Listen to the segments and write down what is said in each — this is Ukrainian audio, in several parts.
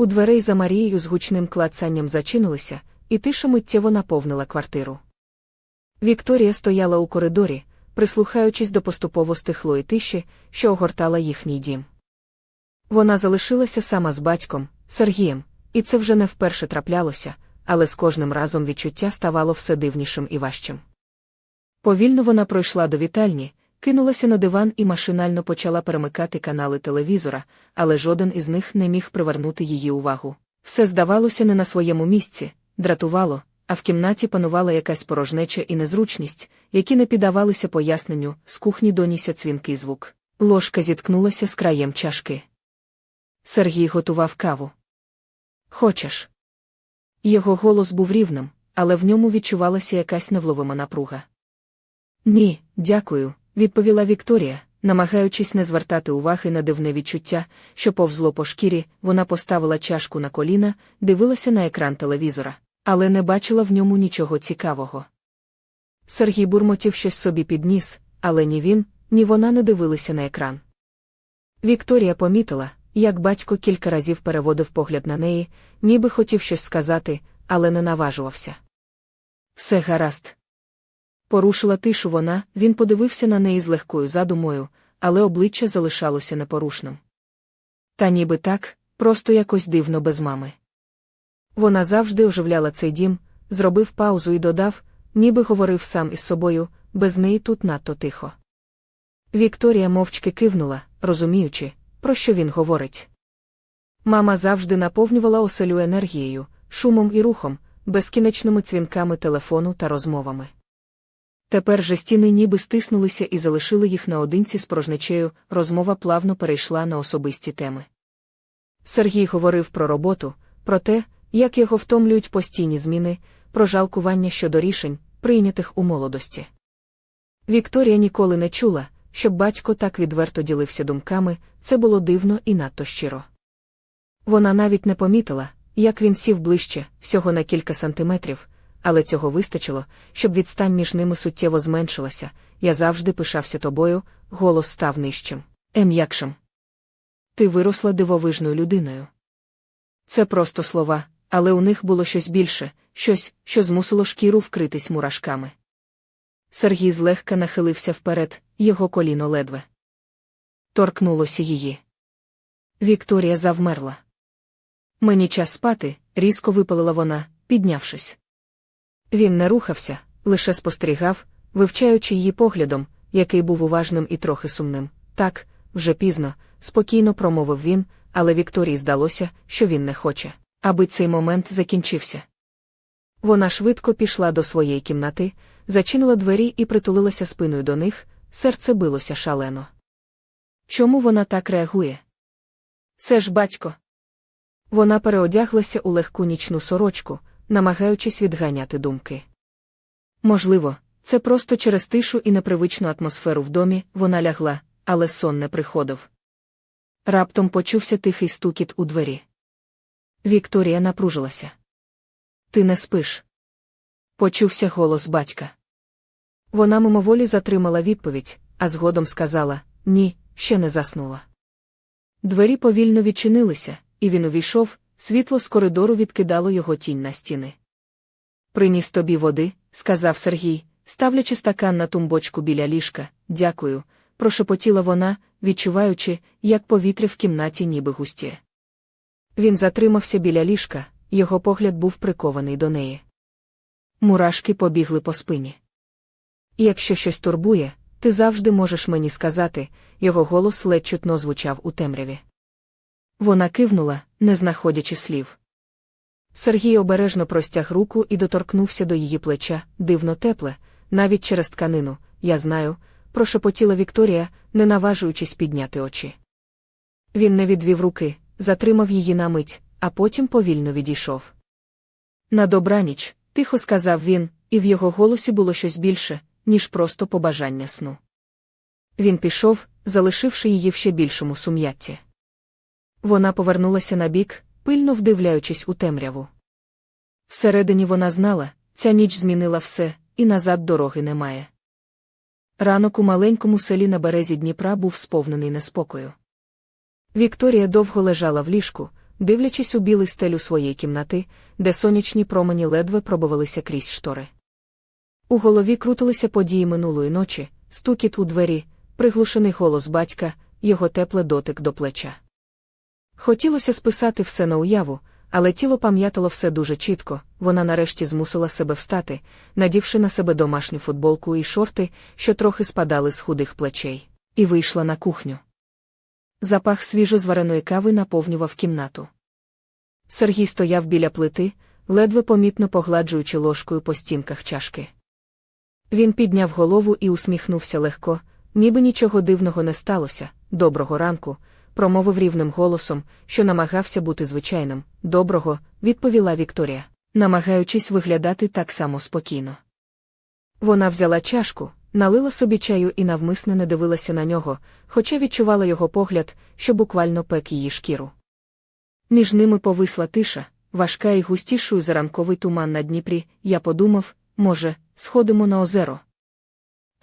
У дверей за Марією з гучним клацанням зачинилися, і тиша миттєво наповнила квартиру. Вікторія стояла у коридорі, прислухаючись до поступово стихлої тиші, що огортала їхній дім. Вона залишилася сама з батьком, Сергієм, і це вже не вперше траплялося, але з кожним разом відчуття ставало все дивнішим і важчим. Повільно вона пройшла до вітальні, кинулася на диван і машинально почала перемикати канали телевізора, але жоден із них не міг привернути її увагу. Все здавалося не на своєму місці, дратувало, а в кімнаті панувала якась порожнеча і незручність, які не піддавалися поясненню, з кухні донісся цвінкий звук. Ложка зіткнулася з краєм чашки. Сергій готував каву. Хочеш? Його голос був рівним, але в ньому відчувалася якась невловима напруга. Ні, дякую, відповіла Вікторія, намагаючись не звертати уваги на дивне відчуття, що повзло по шкірі, вона поставила чашку на коліна, дивилася на екран телевізора, але не бачила в ньому нічого цікавого. Сергій бурмотів щось собі підніс, але ні він, ні вона не дивилися на екран. Вікторія помітила, як батько кілька разів переводив погляд на неї, ніби хотів щось сказати, але не наважувався. Все гаразд. Порушила тишу вона, він подивився на неї з легкою задумою, але обличчя залишалося непорушним. Та ніби так, просто якось дивно без мами. Вона завжди оживляла цей дім, зробив паузу і додав, ніби говорив сам із собою, без неї тут надто тихо. Вікторія мовчки кивнула, розуміючи, про що він говорить. Мама завжди наповнювала оселю енергією, шумом і рухом, безкінечними цвінками телефону та розмовами. Тепер же стіни ніби стиснулися і залишили їх наодинці з порожнечею, розмова плавно перейшла на особисті теми. Сергій говорив про роботу, про те, як його втомлюють постійні зміни, про жалкування щодо рішень, прийнятих у молодості. Вікторія ніколи не чула, щоб батько так відверто ділився думками, це було дивно і надто щиро. Вона навіть не помітила, як він сів ближче, всього на кілька сантиметрів, але цього вистачило, щоб відстань між ними суттєво зменшилася. Я завжди пишався тобою, голос став нижчим, ем'якшим. Ти виросла дивовижною людиною. Це просто слова, але у них було щось більше, щось, що змусило шкіру вкритись мурашками. Сергій злегка нахилився вперед, його коліно ледве. Торкнулося її. Вікторія завмерла. Мені час спати, різко випалила вона, піднявшись. Він не рухався, лише спостерігав, вивчаючи її поглядом, який був уважним і трохи сумним. Так, вже пізно, спокійно промовив він, але Вікторії здалося, що він не хоче, аби цей момент закінчився. Вона швидко пішла до своєї кімнати, зачинила двері і притулилася спиною до них, серце билося шалено. Чому вона так реагує? Це ж батько. Вона переодяглася у легку нічну сорочку, намагаючись відганяти думки. Можливо, це просто через тишу і непривичну атмосферу в домі вона лягла, але сон не приходив. Раптом почувся тихий стукіт у двері. Вікторія напружилася. Ти не спиш. Почувся голос батька. Вона мимоволі затримала відповідь, а згодом сказала ні, ще не заснула. Двері повільно відчинилися, і він увійшов, світло з коридору відкидало його тінь на стіни. Приніс тобі води, сказав Сергій, ставлячи стакан на тумбочку біля ліжка. Дякую, прошепотіла вона, відчуваючи, як повітря в кімнаті ніби густі. Він затримався біля ліжка, його погляд був прикований до неї. Мурашки побігли по спині. Якщо щось турбує, ти завжди можеш мені сказати, його голос ледь чутно звучав у темряві. Вона кивнула, не знаходячи слів. Сергій обережно простяг руку і доторкнувся до її плеча, дивно тепле, навіть через тканину, я знаю, прошепотіла Вікторія, не наважуючись підняти очі. Він не відвів руки, затримав її на мить, а потім повільно відійшов. На добраніч, тихо сказав він, і в його голосі було щось більше, ніж просто побажання сну. Він пішов, залишивши її в ще більшому сум'ятті. Вона повернулася на бік, пильно вдивляючись у темряву. Всередині вона знала, ця ніч змінила все, і назад дороги немає. Ранок у маленькому селі на березі Дніпра був сповнений неспокою. Вікторія довго лежала в ліжку, дивлячись у білий стелю своєї кімнати, де сонячні промені ледве пробувалися крізь штори. У голові крутилися події минулої ночі, стукіт у двері, приглушений голос батька, його тепле дотик до плеча. Хотілося списати все на уяву, але тіло пам'ятало все дуже чітко, вона нарешті змусила себе встати, надівши на себе домашню футболку і шорти, що трохи спадали з худих плечей, і вийшла на кухню. Запах свіжозвареної кави наповнював кімнату. Сергій стояв біля плити, ледве помітно погладжуючи ложкою по стінках чашки. Він підняв голову і усміхнувся легко, ніби нічого дивного не сталося. Доброго ранку, промовив рівним голосом, що намагався бути звичайним. Доброго, відповіла Вікторія, намагаючись виглядати так само спокійно. Вона взяла чашку, налила собі чаю і навмисне не дивилася на нього, хоча відчувала його погляд, що буквально пек її шкіру. Між ними повисла тиша, важка і густішою за ранковий туман на Дніпрі. Я подумав, може, сходимо на озеро.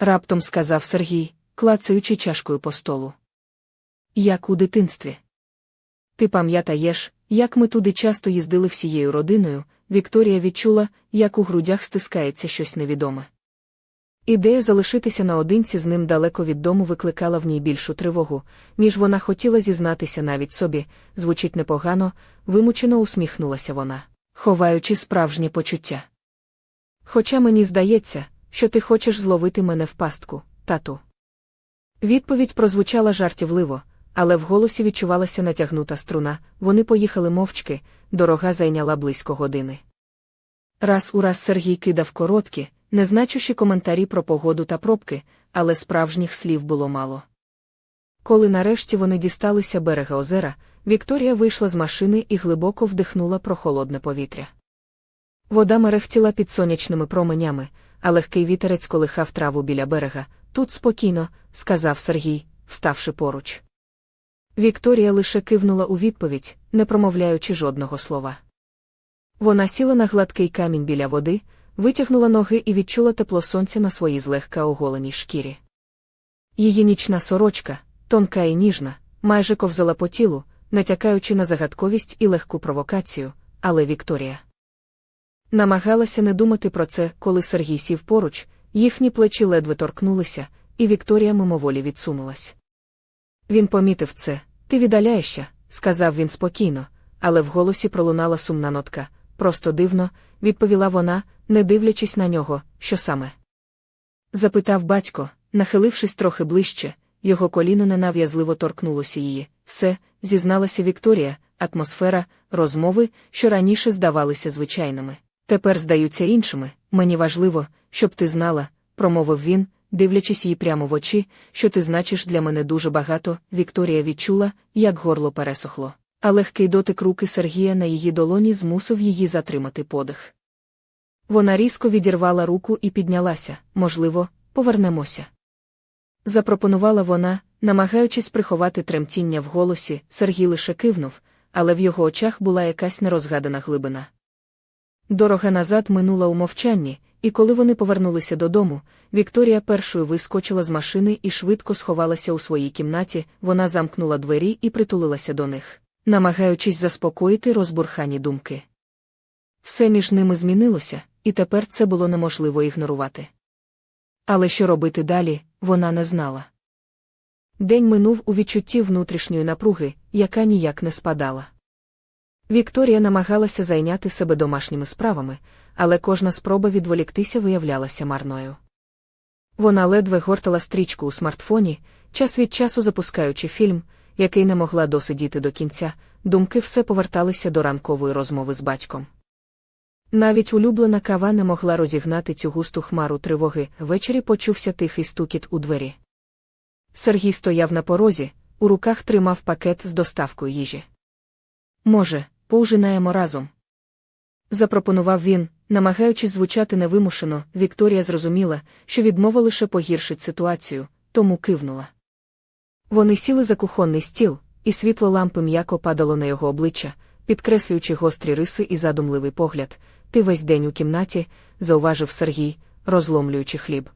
Раптом сказав Сергій, клацаючи чашкою по столу. Як у дитинстві. Ти пам'ятаєш, як ми туди часто їздили всією родиною, Вікторія відчула, як у грудях стискається щось невідоме. Ідея залишитися наодинці з ним далеко від дому викликала в ній більшу тривогу, ніж вона хотіла зізнатися навіть собі, звучить непогано, вимучено усміхнулася вона, ховаючи справжнє почуття. Хоча мені здається, що ти хочеш зловити мене в пастку, тату. Відповідь прозвучала жартівливо, але в голосі відчувалася натягнута струна, вони поїхали мовчки, дорога зайняла близько години. Раз у раз Сергій кидав короткі, незначущі коментарі про погоду та пробки, але справжніх слів було мало. Коли нарешті вони дісталися берега озера, Вікторія вийшла з машини і глибоко вдихнула прохолодне повітря. Вода мерехтіла під сонячними променями, а легкий вітерець колихав траву біля берега. Тут спокійно, сказав Сергій, вставши поруч. Вікторія лише кивнула у відповідь, не промовляючи жодного слова. Вона сіла на гладкий камінь біля води, витягнула ноги і відчула тепло сонця на своїй злегка оголеній шкірі. Її нічна сорочка, тонка і ніжна, майже ковзала по тілу, натякаючи на загадковість і легку провокацію, але Вікторія намагалася не думати про це, коли Сергій сів поруч, їхні плечі ледве торкнулися, і Вікторія мимоволі відсунулась. Він помітив це, ти віддаляєшся, сказав він спокійно, але в голосі пролунала сумна нотка. Просто дивно, відповіла вона, не дивлячись на нього, що саме. Запитав батько, нахилившись трохи ближче, його коліно ненав'язливо торкнулося її. Все, зізналася Вікторія, атмосфера, розмови, що раніше здавалися звичайними. Тепер здаються іншими. Мені важливо, щоб ти знала, промовив він, дивлячись їй прямо в очі, що ти значиш для мене дуже багато. Вікторія відчула, як горло пересохло. А легкий дотик руки Сергія на її долоні змусив її затримати подих. Вона різко відірвала руку і піднялася можливо, повернемося. Запропонувала вона, намагаючись приховати тремтіння в голосі, Сергій лише кивнув, але в його очах була якась нерозгадана глибина. Дорога назад минула у мовчанні, і коли вони повернулися додому, Вікторія першою вискочила з машини і швидко сховалася у своїй кімнаті, вона замкнула двері і притулилася до них, намагаючись заспокоїти розбурхані думки. Все між ними змінилося, і тепер це було неможливо ігнорувати. Але що робити далі, вона не знала. День минув у відчутті внутрішньої напруги, яка ніяк не спадала. Вікторія намагалася зайняти себе домашніми справами, але кожна спроба відволіктися виявлялася марною. Вона ледве гортала стрічку у смартфоні, час від часу запускаючи фільм, який не могла досидіти до кінця, думки все поверталися до ранкової розмови з батьком. Навіть улюблена кава не могла розігнати цю густу хмару тривоги, ввечері почувся тихий стукіт у двері. Сергій стояв на порозі, у руках тримав пакет з доставкою їжі. Може, поужинаємо разом. Запропонував він, намагаючись звучати невимушено, Вікторія зрозуміла, що відмова лише погіршить ситуацію, тому кивнула. Вони сіли за кухонний стіл, і світло лампи м'яко падало на його обличчя, підкреслюючи гострі риси і задумливий погляд. Ти весь день у кімнаті, зауважив Сергій, розломлюючи хліб.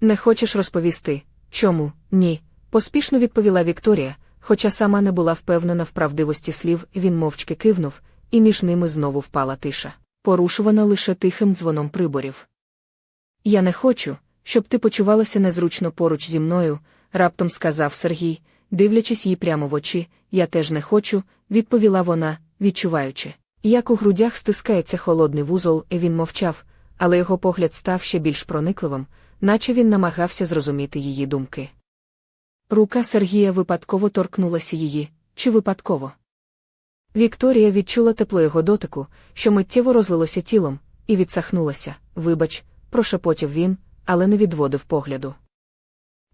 Не хочеш розповісти, чому, ні, поспішно відповіла Вікторія, хоча сама не була впевнена в правдивості слів, він мовчки кивнув, і між ними знову впала тиша, порушувана лише тихим дзвоном приборів. Я не хочу, щоб ти почувалася незручно поруч зі мною, раптом сказав Сергій, дивлячись їй прямо в очі, я теж не хочу, відповіла вона, відчуваючи. Як у грудях стискається холодний вузол, і він мовчав, але його погляд став ще більш проникливим, наче він намагався зрозуміти її думки. Рука Сергія випадково торкнулася її, чи випадково. Вікторія відчула тепло його дотику, що миттєво розлилося тілом, і відсахнулася. Вибач, прошепотів він, але не відводив погляду.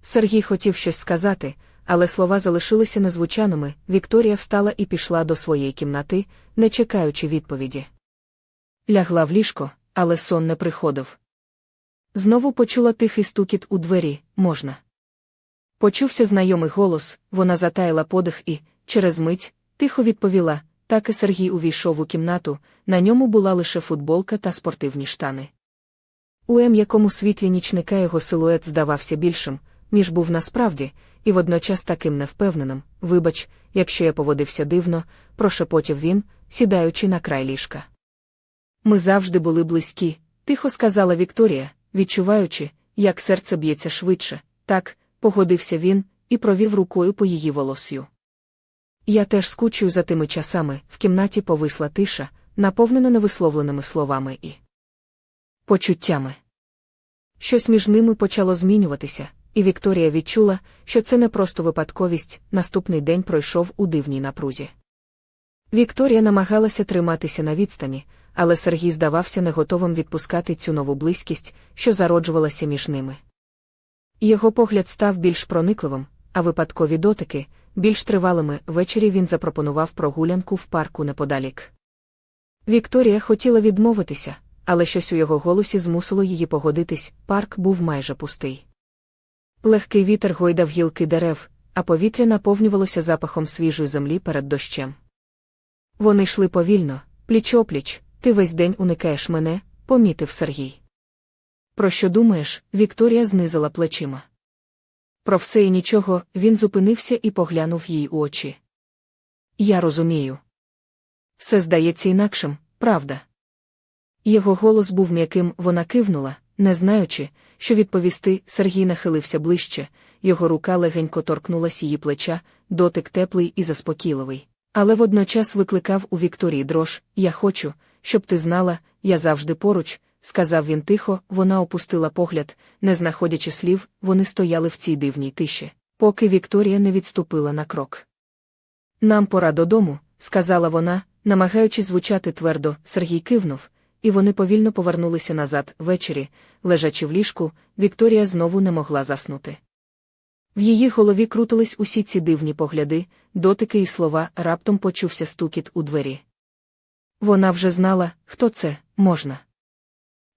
Сергій хотів щось сказати, але слова залишилися незвучаними. Вікторія встала і пішла до своєї кімнати, не чекаючи відповіді. Лягла в ліжко, але сон не приходив. Знову почула тихий стукіт у двері можна. Почувся знайомий голос, вона затаїла подих і, через мить, тихо відповіла, так і Сергій увійшов у кімнату, на ньому була лише футболка та спортивні штани. У м'якому світлі нічника його силует здавався більшим, ніж був насправді, і водночас таким невпевненим. Вибач, якщо я поводився дивно, прошепотів він, сідаючи на край ліжка. Ми завжди були близькі, тихо сказала Вікторія, відчуваючи, як серце б'ється швидше. Так, погодився він і провів рукою по її волосю. Я теж скучую за тими часами, в кімнаті повисла тиша, наповнена невисловленими словами і почуттями. Щось між ними почало змінюватися, і Вікторія відчула, що це не просто випадковість, наступний день пройшов у дивній напрузі. Вікторія намагалася триматися на відстані, але Сергій здавався не готовим відпускати цю нову близькість, що зароджувалася між ними. Його погляд став більш проникливим, а випадкові дотики, більш тривалими, ввечері він запропонував прогулянку в парку неподалік. Вікторія хотіла відмовитися, але щось у його голосі змусило її погодитись, парк був майже пустий. Легкий вітер гойдав гілки дерев, а повітря наповнювалося запахом свіжої землі перед дощем. Вони йшли повільно, пліч опліч, ти весь день уникаєш мене, помітив Сергій. Про що думаєш? Вікторія знизила плечима. Про все і нічого він зупинився і поглянув їй у очі. Я розумію. Все здається інакшим, правда. Його голос був м'яким, вона кивнула, не знаючи, що відповісти, Сергій нахилився ближче, його рука легенько торкнулась її плеча, дотик теплий і заспокійливий. Але водночас викликав у Вікторії дрож Я хочу, щоб ти знала, я завжди поруч, сказав він тихо, вона опустила погляд, не знаходячи слів, вони стояли в цій дивній тиші, поки Вікторія не відступила на крок. Нам пора додому, сказала вона, намагаючись звучати твердо, Сергій кивнув, і вони повільно повернулися назад ввечері, лежачи в ліжку, Вікторія знову не могла заснути. В її голові крутились усі ці дивні погляди, дотики і слова, раптом почувся стукіт у двері. Вона вже знала, хто це, можна.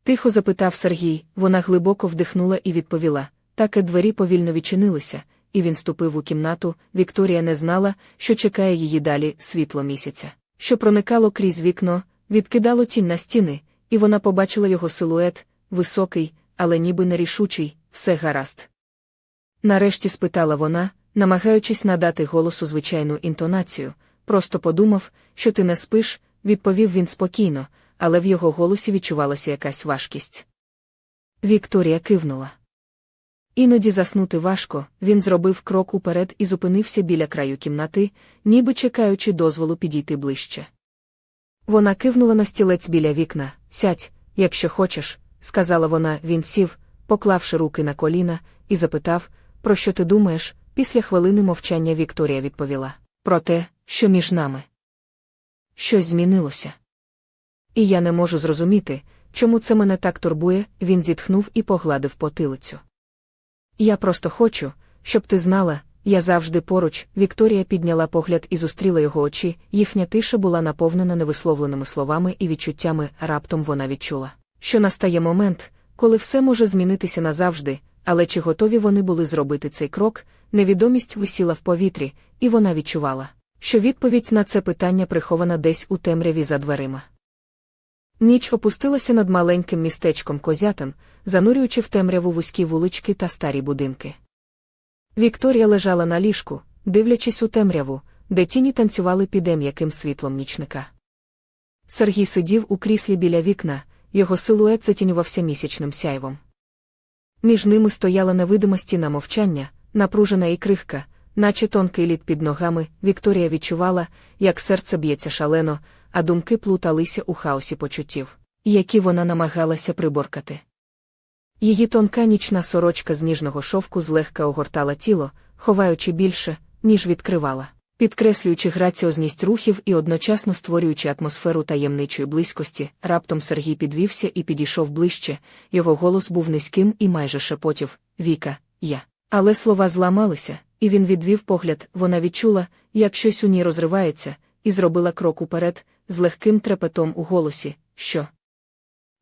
Тихо запитав Сергій, вона глибоко вдихнула і відповіла. Так двері повільно відчинилися, і він ступив у кімнату. Вікторія не знала, що чекає її далі світло місяця, що проникало крізь вікно, відкидало тінь на стіни, і вона побачила його силует, високий, але ніби нерішучий, все гаразд. Нарешті спитала вона, намагаючись надати голосу звичайну інтонацію, просто подумав, що ти не спиш, відповів він спокійно, але в його голосі відчувалася якась важкість. Вікторія кивнула. Іноді заснути важко, він зробив крок уперед і зупинився біля краю кімнати, ніби чекаючи дозволу підійти ближче. Вона кивнула на стілець біля вікна, сядь, якщо хочеш, сказала вона, він сів, поклавши руки на коліна, і запитав, про що ти думаєш, після хвилини мовчання Вікторія відповіла про те, що між нами. Щось змінилося. І я не можу зрозуміти, чому це мене так турбує, він зітхнув і погладив потилицю. Я просто хочу, щоб ти знала, я завжди поруч. Вікторія підняла погляд і зустріла його очі, їхня тиша була наповнена невисловленими словами і відчуттями, раптом вона відчула, що настає момент, коли все може змінитися назавжди, але чи готові вони були зробити цей крок, невідомість висіла в повітрі, і вона відчувала, що відповідь на це питання прихована десь у темряві за дверима. Ніч опустилася над маленьким містечком козятин, занурюючи в темряву вузькі вулички та старі будинки. Вікторія лежала на ліжку, дивлячись у темряву, де тіні танцювали під м'яким світлом нічника. Сергій сидів у кріслі біля вікна, його силует затінювався місячним сяйвом. Між ними стояла невидима стіна мовчання, напружена і крихка, наче тонкий лід під ногами, Вікторія відчувала, як серце б'ється шалено, а думки плуталися у хаосі почуттів, які вона намагалася приборкати. Її тонка нічна сорочка з ніжного шовку злегка огортала тіло, ховаючи більше, ніж відкривала, підкреслюючи граціозність рухів і одночасно створюючи атмосферу таємничої близькості, раптом Сергій підвівся і підійшов ближче, його голос був низьким і майже шепотів Віка, я. Але слова зламалися, і він відвів погляд, вона відчула, як щось у ній розривається, і зробила крок уперед, з легким трепетом у голосі, що.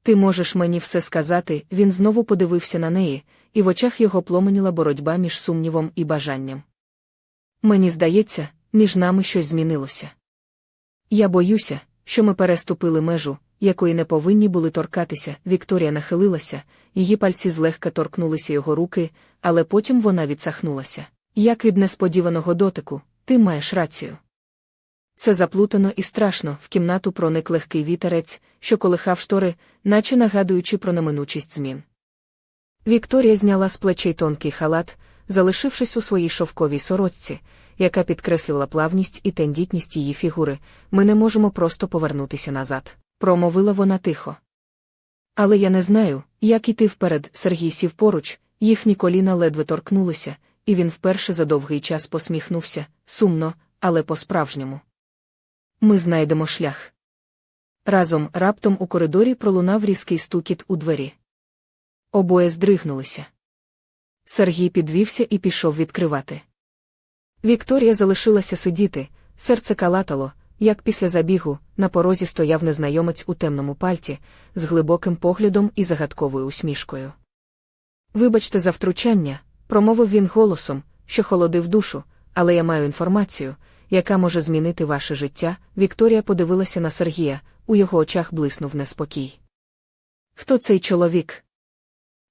Ти можеш мені все сказати, він знову подивився на неї, і в очах його пломеніла боротьба між сумнівом і бажанням. Мені здається, між нами щось змінилося. Я боюся, що ми переступили межу, якої не повинні були торкатися. Вікторія нахилилася, її пальці злегка торкнулися його руки, але потім вона відсахнулася. Як від несподіваного дотику, ти маєш рацію. Це заплутано і страшно, в кімнату проник легкий вітерець, що колихав штори, наче нагадуючи про неминучість змін. Вікторія зняла з плечей тонкий халат, залишившись у своїй шовковій сорочці, яка підкреслювала плавність і тендітність її фігури, ми не можемо просто повернутися назад, промовила вона тихо. Але я не знаю, як іти вперед, Сергій сів поруч, їхні коліна ледве торкнулися, і він вперше за довгий час посміхнувся, сумно, але по-справжньому. Ми знайдемо шлях. Разом раптом у коридорі пролунав різкий стукіт у двері. Обоє здригнулися. Сергій підвівся і пішов відкривати. Вікторія залишилася сидіти, серце калатало, як після забігу, на порозі стояв незнайомець у темному пальті, з глибоким поглядом і загадковою усмішкою. Вибачте за втручання, промовив він голосом, що холодив душу, але я маю інформацію, яка може змінити ваше життя. Вікторія подивилася на Сергія, у його очах блиснув неспокій. Хто цей чоловік?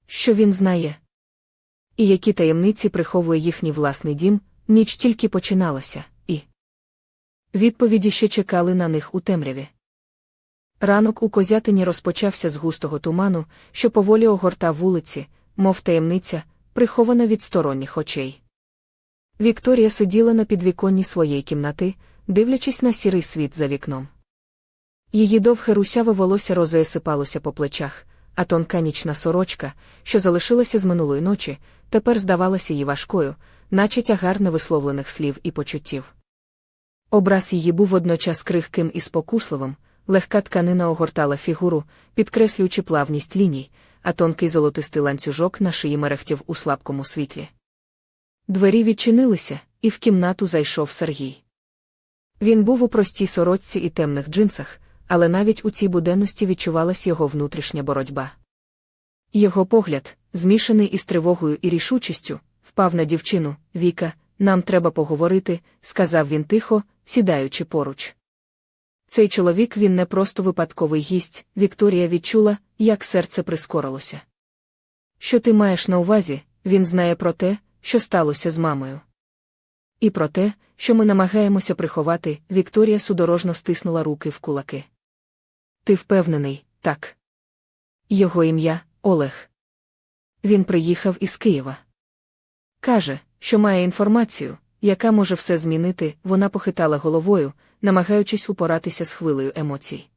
Що він знає? І які таємниці приховує їхній власний дім, ніч тільки починалася, і відповіді ще чекали на них у темряві. Ранок у козятині розпочався з густого туману, що поволі огортав вулиці, мов таємниця, прихована від сторонніх очей. Вікторія сиділа на підвіконні своєї кімнати, дивлячись на сірий світ за вікном. Її довге русяве волосся розеє сипалося по плечах, а тонка нічна сорочка, що залишилася з минулої ночі, тепер здавалася їй важкою, наче тягар невисловлених слів і почуттів. Образ її був водночас крихким і спокусливим, легка тканина огортала фігуру, підкреслюючи плавність ліній, а тонкий золотистий ланцюжок на шиї мерехтів у слабкому світлі. Двері відчинилися, і в кімнату зайшов Сергій. Він був у простій сорочці і темних джинсах, але навіть у цій буденності відчувалась його внутрішня боротьба. Його погляд, змішаний із тривогою і рішучістю, впав на дівчину Віка, нам треба поговорити, сказав він тихо, сідаючи поруч. Цей чоловік він не просто випадковий гість, Вікторія відчула, як серце прискорилося. Що ти маєш на увазі, він знає про те, що сталося з мамою. І про те, що ми намагаємося приховати, Вікторія судорожно стиснула руки в кулаки. Ти впевнений, так. Його ім'я Олег. Він приїхав із Києва. Каже, що має інформацію, яка може все змінити, вона похитала головою, намагаючись упоратися з хвилею емоцій.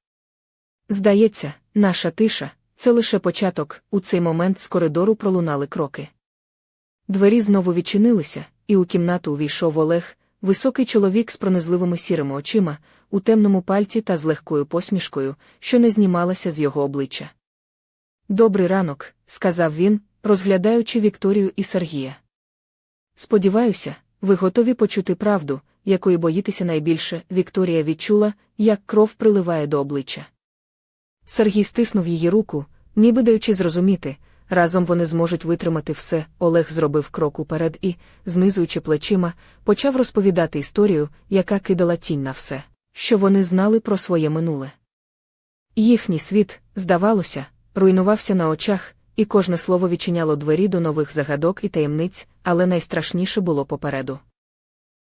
Здається, наша тиша це лише початок, у цей момент з коридору пролунали кроки. Двері знову відчинилися, і у кімнату увійшов Олег, високий чоловік з пронизливими сірими очима, у темному пальті та з легкою посмішкою, що не знімалася з його обличчя. Добрий ранок, сказав він, розглядаючи Вікторію і Сергія. Сподіваюся, ви готові почути правду, якої боїтеся найбільше. Вікторія відчула, як кров приливає до обличчя. Сергій стиснув її руку, ніби даючи зрозуміти, разом вони зможуть витримати все. Олег зробив крок уперед і, знизуючи плечима, почав розповідати історію, яка кидала тінь на все, що вони знали про своє минуле. Їхній світ, здавалося, руйнувався на очах, і кожне слово відчиняло двері до нових загадок і таємниць, але найстрашніше було попереду.